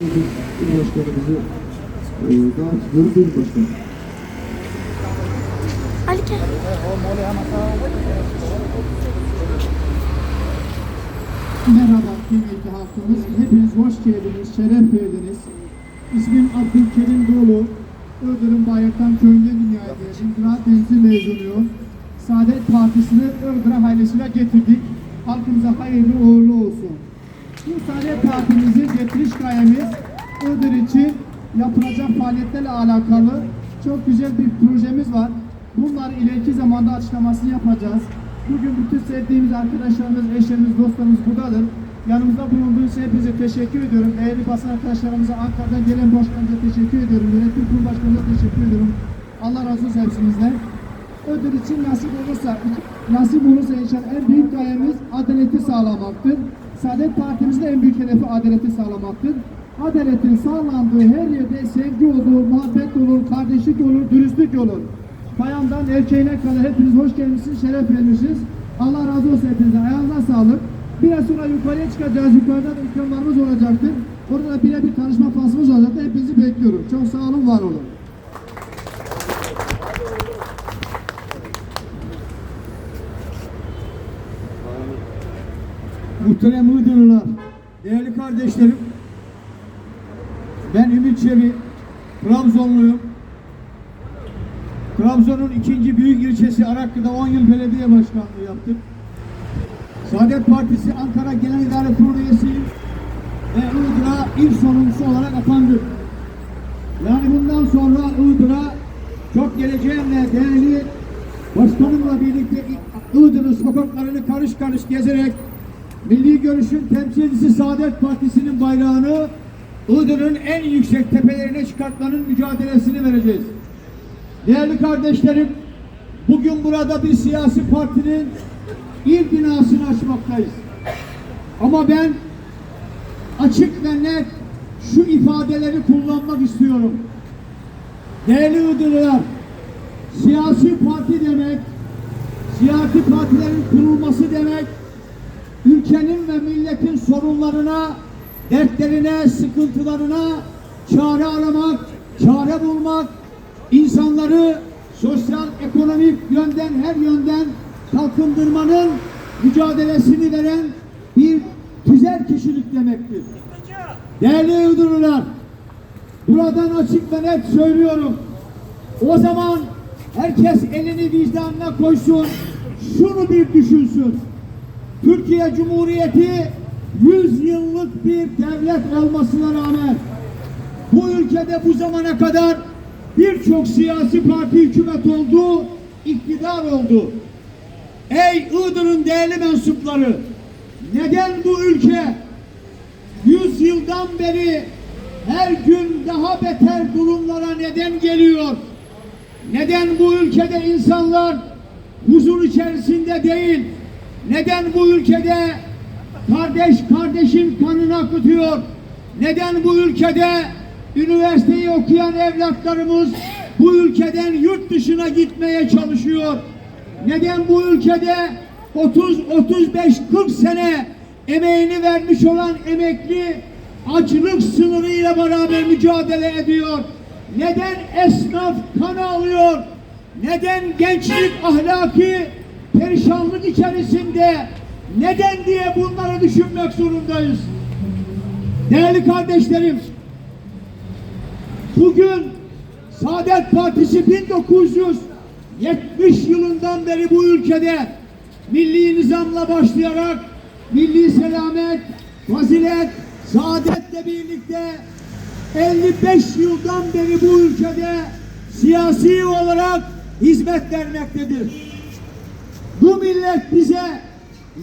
Başkanımızı e, daha görüp buyurun başkanım. Ali gel. Merhaba kıymetli halkımız. Hepiniz hoş geldiniz, şeref verdiniz. İsmim Abdülkerim Dolu. Iğdır'ın Bayraktan köyünde dünyaya geldim. Ziraat Mühendisliği mezunuyum. Saadet Partisi'ni Iğdır ailesine getirdik. Halkımıza hayırlı uğurlu olsun. Bu Saadet Partimizin getiriş gayemiz Iğdır için yapılacak faaliyetlerle alakalı çok güzel bir projemiz var. Bunları ileriki zamanda açıklamasını yapacağız. Bugün bütün sevdiğimiz arkadaşlarımız, eşlerimiz, dostlarımız buradadır. Yanımızda bulunduğunuz için hepinize teşekkür ediyorum. Değerli basın arkadaşlarımıza, Ankara'dan gelen başkanımıza teşekkür ediyorum. Yönetim kurulu başkanımıza teşekkür ediyorum. Allah razı olsun hepsinizden. Ödül için nasip olursa, nasip olursa inşallah en büyük gayemiz adaleti sağlamaktır. Saadet Partimizin en büyük hedefi adaleti sağlamaktır. Adaletin sağlandığı her yerde sevgi olur, muhabbet olur, kardeşlik olur, dürüstlük olur. Bayandan erkeğine kadar hepiniz hoş gelmişsiniz, şeref vermişsiniz. Allah razı olsun hepinize. Ayağınıza sağlık. Biraz sonra yukarıya çıkacağız. Yukarıda da ikramlarımız olacaktır. Orada da birebir tanışma faslımız olacaktır. Hepinizi bekliyorum. Çok sağ olun, var olun. Muhterem Iğdırlılar, değerli kardeşlerim, ben Ümit Çebi, Trabzonluyum. Trabzon'un ikinci büyük ilçesi Araklı'da 10 yıl belediye başkanlığı yaptım. Saadet Partisi Ankara Genel İdare Kurulu üyesiyim ve Iğdır'a ilk sorumlusu olarak atandım. Yani bundan sonra Iğdır'a çok geleceğimle değerli başkanımla birlikte Iğdır'ın sokaklarını karış karış gezerek Milli Görüş'ün temsilcisi Saadet Partisi'nin bayrağını Iğdır'ın en yüksek tepelerine çıkartmanın mücadelesini vereceğiz. Değerli kardeşlerim, bugün burada bir siyasi partinin ilk binasını açmaktayız. Ama ben açık ve net şu ifadeleri kullanmak istiyorum. Değerli Iğdırlılar, siyasi parti demek, siyasi partilerin kurulması demek, ülkenin ve milletin sorunlarına, dertlerine, sıkıntılarına çare aramak, çare bulmak, insanları sosyal, ekonomik yönden, her yönden kalkındırmanın mücadelesini veren bir tüzel kişilik demektir. Değerli Iğdırlılar, buradan açık ve net söylüyorum. O zaman herkes elini vicdanına koysun, şunu bir düşünsün. Türkiye Cumhuriyeti 100 yıllık bir devlet olmasına rağmen bu ülkede bu zamana kadar birçok siyasi parti hükümet oldu, iktidar oldu. Ey Iğdır'ın değerli mensupları, neden bu ülke 100 yıldan beri her gün daha beter durumlara neden geliyor? Neden bu ülkede insanlar huzur içerisinde değil? Neden bu ülkede kardeş kardeşin kanını akıtıyor? Neden bu ülkede üniversiteyi okuyan evlatlarımız bu ülkeden yurt dışına gitmeye çalışıyor? Neden bu ülkede 30 35 40 sene emeğini vermiş olan emekli açlık sınırıyla beraber mücadele ediyor? Neden esnaf kan alıyor? Neden gençlik ahlaki perişanlık içerisinde neden diye bunları düşünmek zorundayız. Değerli kardeşlerim, bugün Saadet Partisi 1970 yılından beri bu ülkede milli nizamla başlayarak milli selamet, fazilet, saadetle birlikte 55 yıldan beri bu ülkede siyasi olarak hizmet vermektedir. Bu millet bize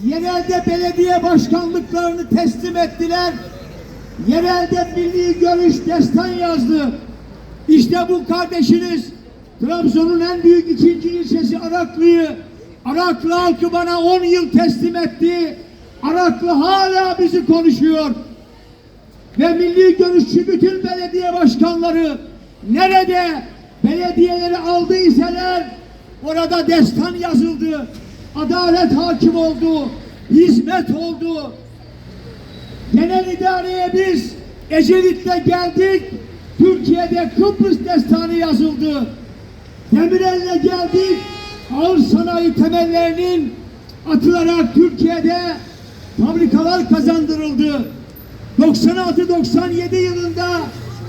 yerelde belediye başkanlıklarını teslim ettiler. Yerelde milli görüş destan yazdı. İşte bu kardeşiniz Trabzon'un en büyük ikinci ilçesi Araklı'yı Araklı halkı bana 10 yıl teslim etti. Araklı hala bizi konuşuyor. Ve milli görüşçü bütün belediye başkanları nerede belediyeleri aldıysalar orada destan yazıldı. Adalet hakim oldu. Hizmet oldu. Genel idareye biz Ecevit'le geldik. Türkiye'de Kıbrıs destanı yazıldı. Demirel'le geldik. Ağır sanayi temellerinin atılarak Türkiye'de fabrikalar kazandırıldı. 96-97 yılında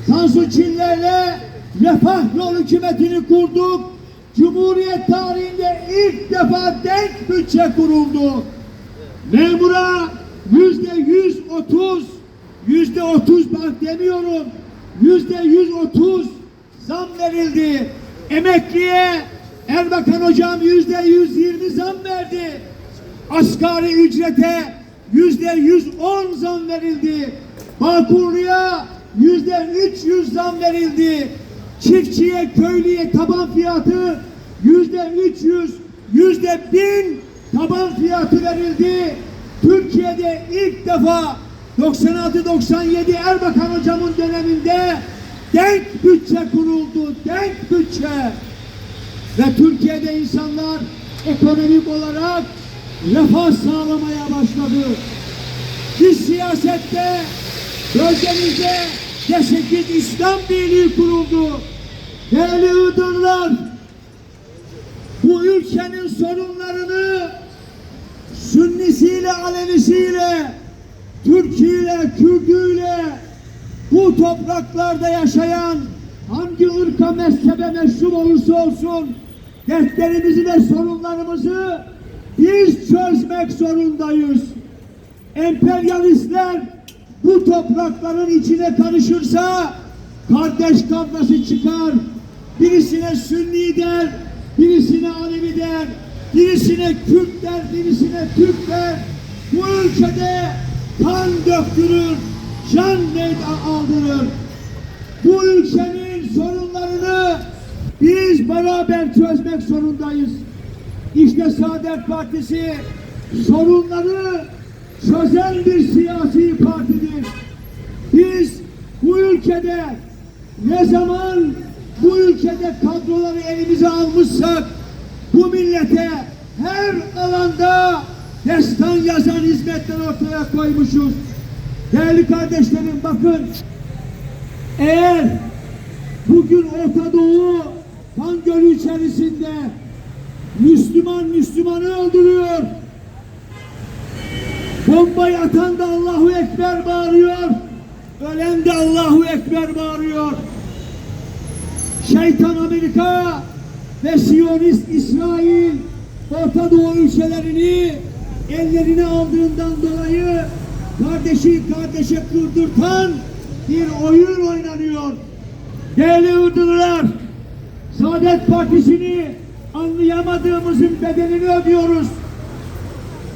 Tansu Çiller'le Refah Yol hükümetini kurduk. Cumhuriyet tarihinde ilk defa denk bütçe kuruldu. Memura yüzde yüz otuz, yüzde otuz bak demiyorum, yüzde yüz otuz zam verildi. Emekliye Erbakan hocam yüzde yüz yirmi zam verdi. Asgari ücrete yüzde yüz on zam verildi. Bağkurluya yüzde üç yüz zam verildi. Çiftçiye, köylüye taban fiyatı yüzde üç yüz, yüzde bin taban fiyatı verildi. Türkiye'de ilk defa 96-97 Erbakan hocamın döneminde denk bütçe kuruldu. Denk bütçe. Ve Türkiye'de insanlar ekonomik olarak refah sağlamaya başladı. Biz siyasette bölgemizde G8 İslam Birliği kuruldu. Değerli Iğdırlar, bu ülkenin sorunlarını Sünnisiyle, Alevisiyle, Türkiyle, Kürdüyle bu topraklarda yaşayan hangi ırka mezhebe mensup olursa olsun dertlerimizi ve sorunlarımızı biz çözmek zorundayız. Emperyalistler bu toprakların içine karışırsa kardeş kavgası çıkar. Birisine Sünni der, birisine Alevi der, birisine Kürt der, birisine Türk der. Bu ülkede kan döktürür, can aldırır. Bu ülkenin sorunlarını biz beraber çözmek zorundayız. İşte Saadet Partisi sorunları çözen bir siyasi partidir. Biz bu ülkede ne zaman bu ülkede kadroları elimize almışsak bu millete her alanda destan yazan hizmetler ortaya koymuşuz. Değerli kardeşlerim bakın eğer bugün Orta Doğu kan gölü içerisinde Müslüman Müslümanı öldürüyor. Bombayı atan da Allahu Ekber bağırıyor. Ölen de Allahu Ekber bağırıyor. Şeytan Amerika ve Siyonist İsrail Orta Doğu ülkelerini ellerine aldığından dolayı kardeşi kardeşe kurdurtan bir oyun oynanıyor. Değerli Iğdırlılar, Saadet Partisi'ni anlayamadığımızın bedelini ödüyoruz.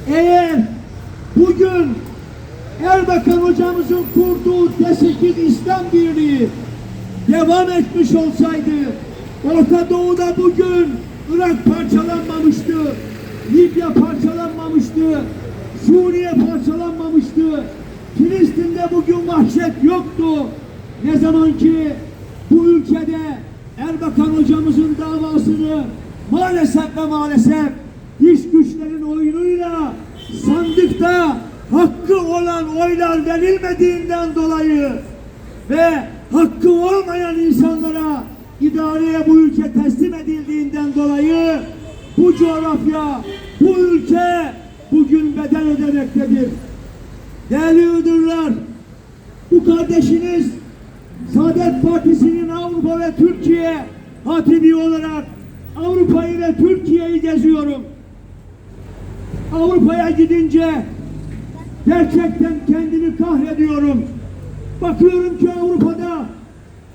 Eğer bugün Erbakan hocamızın kurduğu D8 İslam Birliği devam etmiş olsaydı Orta Doğu'da bugün Irak parçalanmamıştı, Libya parçalanmamıştı, Suriye parçalanmamıştı, Filistin'de bugün vahşet yoktu. Ne zaman ki bu ülkede Erbakan hocamızın davasını maalesef ve maalesef dış güçlerin oyunuyla sandıkta hakkı olan oylar verilmediğinden dolayı ve hakkı olmayan insanlara idareye bu ülke teslim edildiğinden dolayı bu coğrafya, bu ülke bugün bedel ödemektedir. Değerli Iğdırlar, bu kardeşiniz Saadet Partisi'nin Avrupa ve Türkiye hatibi olarak Avrupa'yı ve Türkiye'yi geziyorum. Avrupa'ya gidince gerçekten kendimi kahrediyorum. Bakıyorum ki Avrupa'da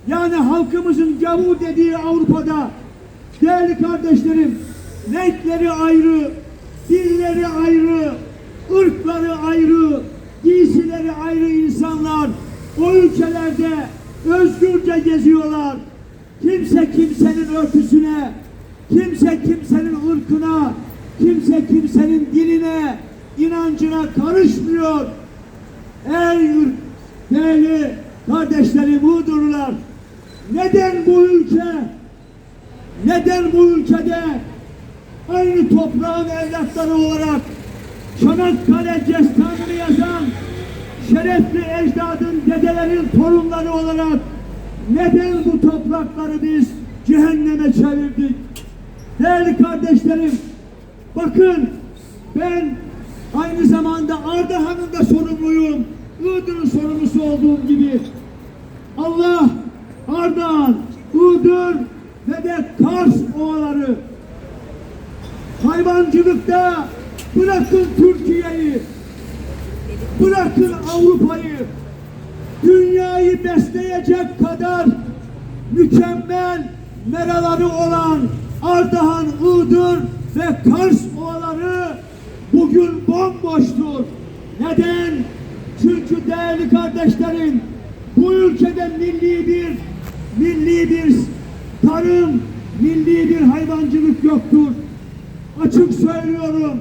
yani halkımızın gavur dediği Avrupa'da değerli kardeşlerim renkleri ayrı, dilleri ayrı, ırkları ayrı, giysileri ayrı insanlar o ülkelerde özgürce geziyorlar. Kimse kimsenin örtüsüne, kimse kimsenin ırkına, kimse kimsenin diline, inancına karışmıyor. Ey ırk, değerli kardeşlerim Iğdırlılar, neden bu ülke, neden bu ülkede aynı toprağın evlatları olarak Çanakkale destanını yazan şerefli ecdadın, dedelerin torunları olarak neden bu toprakları biz cehenneme çevirdik? Değerli kardeşlerim, bakın ben aynı zamanda Ardahan'ın da sorumluyum. Iğdır'ın sorumlusu olduğum gibi Allah Ardahan, Iğdır ve de Kars ovaları hayvancılıkta bırakın Türkiye'yi, bırakın Avrupa'yı, dünyayı besleyecek kadar mükemmel meraları olan Ardahan, Iğdır ve Kars ovaları bugün bomboştur. Neden? Çünkü değerli kardeşlerim bu ülkede milli bir milli bir tarım, milli bir hayvancılık yoktur. Açık söylüyorum.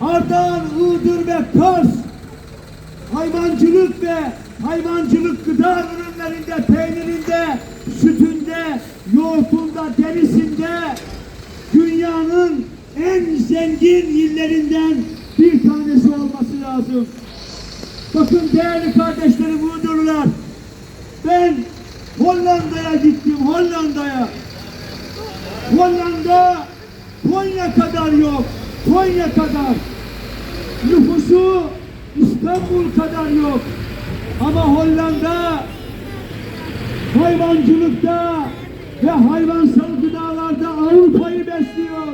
Ardahan, Iğdır ve Kars hayvancılık ve hayvancılık gıda ürünlerinde, peynirinde, sütünde, yoğurtunda, derisinde dünyanın en zengin illerinden bir tanesi olması lazım. Bakın değerli kardeşlerim Iğdırlılar, ben Hollanda'ya gittim, Hollanda'ya. Hollanda Konya kadar yok, Konya kadar. Nüfusu İstanbul kadar yok. Ama Hollanda hayvancılıkta ve hayvansal gıdalarda Avrupa'yı besliyor.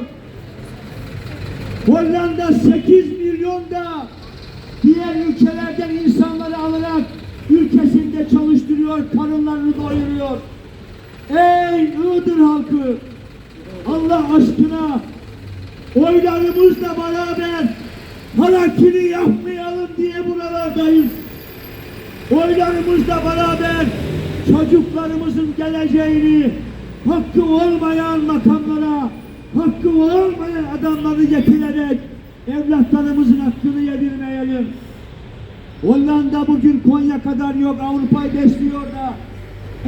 Hollanda 8 milyonda diğer ülkelerden insanları alarak ülkesinde çalıştırıyor, karınlarını doyuruyor. Ey Iğdır halkı! Allah aşkına oylarımızla beraber harakiri yapmayalım diye buralardayız. Oylarımızla beraber çocuklarımızın geleceğini hakkı olmayan makamlara, hakkı olmayan adamları getirerek evlatlarımızın hakkını yedirmeyelim. Hollanda bugün Konya kadar yok Avrupa'yı besliyor da.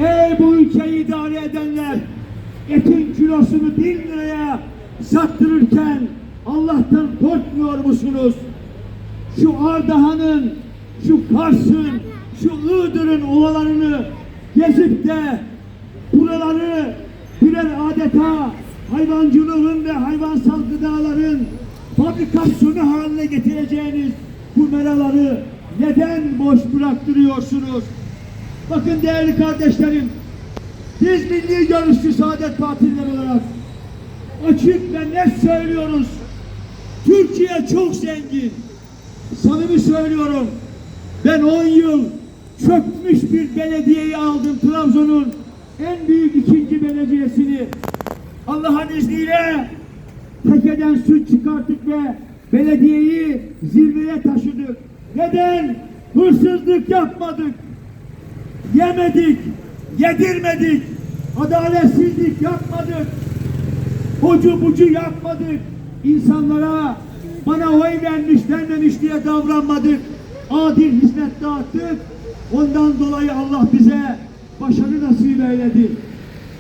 Ey bu ülkeyi idare edenler etin kilosunu bin liraya sattırırken Allah'tan korkmuyor musunuz? Şu Ardahan'ın, şu Kars'ın, şu Iğdır'ın ovalarını gezip de buraları birer adeta hayvancılığın ve hayvansal gıdaların fabrikasyonu haline getireceğiniz bu meraları neden boş bıraktırıyorsunuz? Bakın değerli kardeşlerim, biz milli görüşçü Saadet Partililer olarak açık ve net söylüyoruz. Türkiye çok zengin. Samimi söylüyorum. Ben 10 yıl çökmüş bir belediyeyi aldım. Trabzon'un en büyük ikinci belediyesini. Allah'ın izniyle tekeden süt çıkarttık ve belediyeyi zirveye taşıdık. Neden? Hırsızlık yapmadık. Yemedik, yedirmedik. Adaletsizlik yapmadık. Ucu bucu yapmadık. İnsanlara bana oy vermiş vermemiş diye davranmadık. Adil hizmet dağıttık. Ondan dolayı Allah bize başarı nasip eyledi.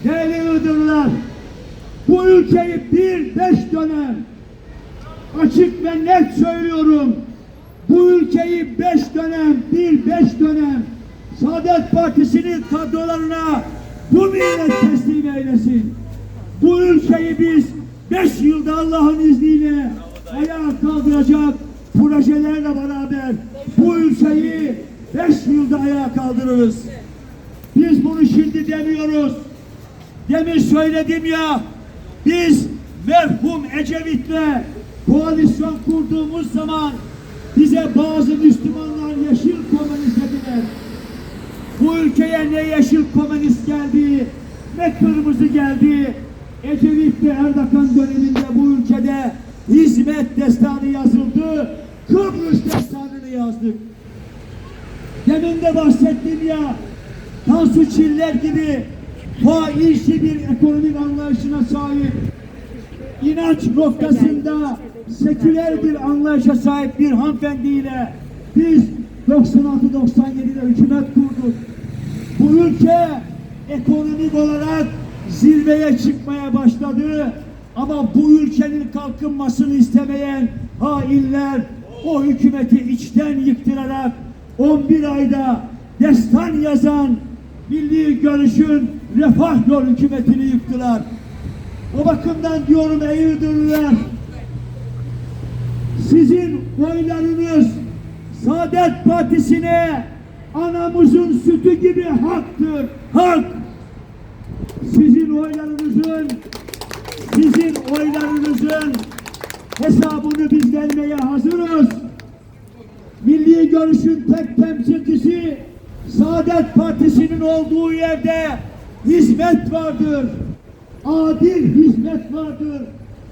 Değerli Iğdırlılar, bu ülkeyi bir beş dönem açık ve net söylüyorum. Bu ülkeyi beş dönem, bir beş dönem Saadet Partisi'nin kadrolarına bu millet teslim eylesin. Bu ülkeyi biz beş yılda Allah'ın izniyle ayağa kaldıracak projelerle beraber bu ülkeyi beş yılda ayağa kaldırırız. Biz bunu şimdi demiyoruz. Demin söyledim ya, biz merhum Ecevit'le koalisyon kurduğumuz zaman bize bazı Müslümanlar yeşil komünist dediler. Bu ülkeye ne yeşil komünist geldi, ne kırmızı geldi. Ecevit ve Erbakan döneminde bu ülkede hizmet destanı yazıldı. Kıbrıs destanını yazdık. Demin de bahsettim ya, Tansu Çiller gibi faizli bir ekonomik anlayışına sahip, inanç noktasında seküler bir anlayışa sahip bir hanımefendiyle biz 96-97'de hükümet kurduk. Bu ülke ekonomik olarak zirveye çıkmaya başladı. Ama bu ülkenin kalkınmasını istemeyen hainler o hükümeti içten yıktırarak 11 ayda destan yazan Milli Görüş'ün refah yol hükümetini yıktılar. O bakımdan diyorum ey Iğdırlılar, sizin oylarınız Saadet Partisi'ne anamızın sütü gibi haktır. Hak! Sizin oylarınızın sizin oylarınızın hesabını biz vermeye hazırız. Milli Görüş'ün tek temsilcisi Saadet Partisi'nin olduğu yerde hizmet vardır. Adil hizmet vardır.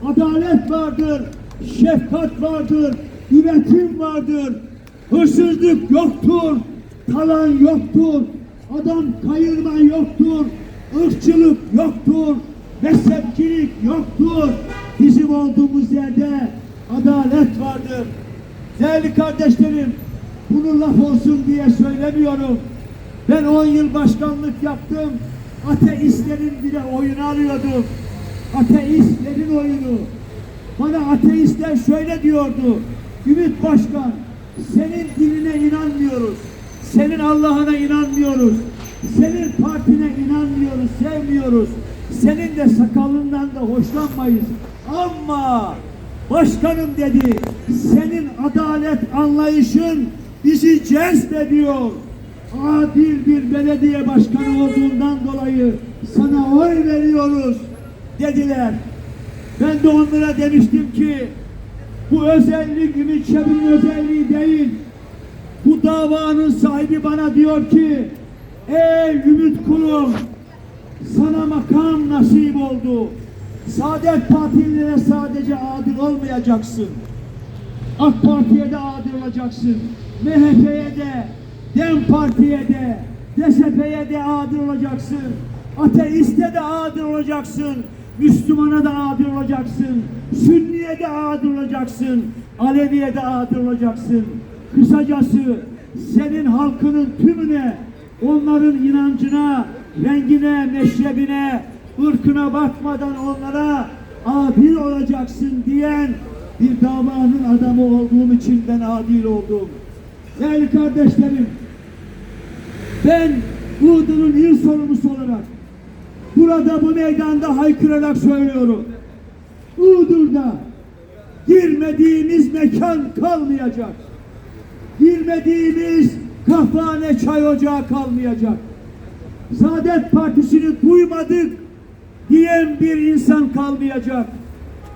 Adalet vardır. Şefkat vardır. Üretim vardır. Hırsızlık yoktur. Talan yoktur. Adam kayırma yoktur. ırkçılık yoktur. Mezhepçilik yoktur. Bizim olduğumuz yerde adalet vardır. Değerli kardeşlerim, bunu laf olsun diye söylemiyorum. Ben 10 yıl başkanlık yaptım. Ateistlerin bile oyunu alıyordum. Ateistlerin oyunu. Bana ateistler şöyle diyordu. Ümit Başkan, senin dinine inanmıyoruz. Senin Allah'ına inanmıyoruz. Senin partine inanmıyoruz, sevmiyoruz. Senin de sakalından da hoşlanmayız. Ama başkanım dedi, senin adalet anlayışın bizi cezbediyor. Adil bir belediye başkanı olduğundan dolayı sana oy veriyoruz dediler. Ben de onlara demiştim ki bu özellik Ümit Şebin'in özelliği değil. Bu davanın sahibi bana diyor ki ey Ümit kulum sana makam nasip oldu. Saadet Partililere sadece adil olmayacaksın. AK Parti'ye de adil olacaksın. MHP'ye de, DEM Parti'ye de, DSP'ye de adil olacaksın. Ateiste de adil olacaksın. Müslümana da adil olacaksın. Sünniye de adil olacaksın. Aleviye de adil olacaksın. Kısacası senin halkının tümüne, onların inancına, rengine, meşrebine, ırkına bakmadan onlara adil olacaksın diyen bir davanın adamı olduğum için ben adil oldum. Değerli kardeşlerim, ben Iğdır'ın il sorumlusu olarak burada bu meydanda haykırarak söylüyorum. Iğdır'da girmediğimiz mekan kalmayacak. Girmediğimiz kahvehane çay ocağı kalmayacak. Saadet Partisi'ni duymadık diyen bir insan kalmayacak.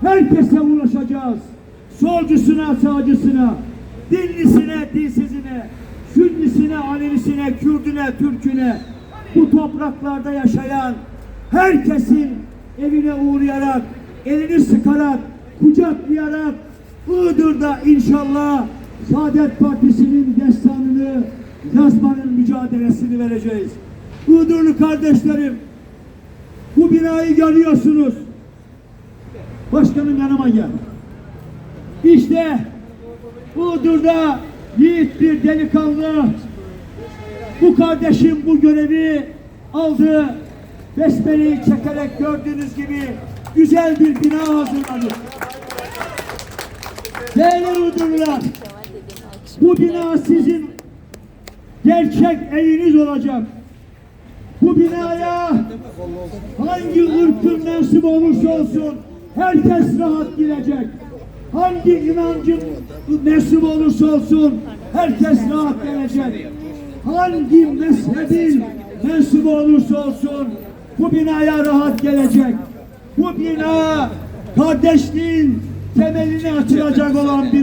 Herkese ulaşacağız. Solcusuna, sağcısına, dinlisine, dinsizine, sünnisine, alevisine, kürdüne, türküne, bu topraklarda yaşayan herkesin evine uğrayarak, elini sıkarak, kucaklayarak Iğdır'da inşallah Saadet Partisi'nin destanını yazmanın mücadelesini vereceğiz. Iğdırlı kardeşlerim, bu binayı görüyorsunuz. Başkanım yanıma gel. İşte Iğdır'da yiğit bir delikanlı bu kardeşim bu görevi aldı. Besmeleyi çekerek gördüğünüz gibi güzel bir bina hazırladı. Değerli Iğdırlılar, bu bina sizin gerçek eviniz olacak. Bu binaya hangi ırkın mensubu olursa olsun herkes rahat girecek. Hangi inancın mensubu olursa olsun herkes rahat gelecek. Hangi mezhebin mensubu olursa olsun bu binaya rahat gelecek. Bu bina kardeşliğin temelini açılacak olan bina.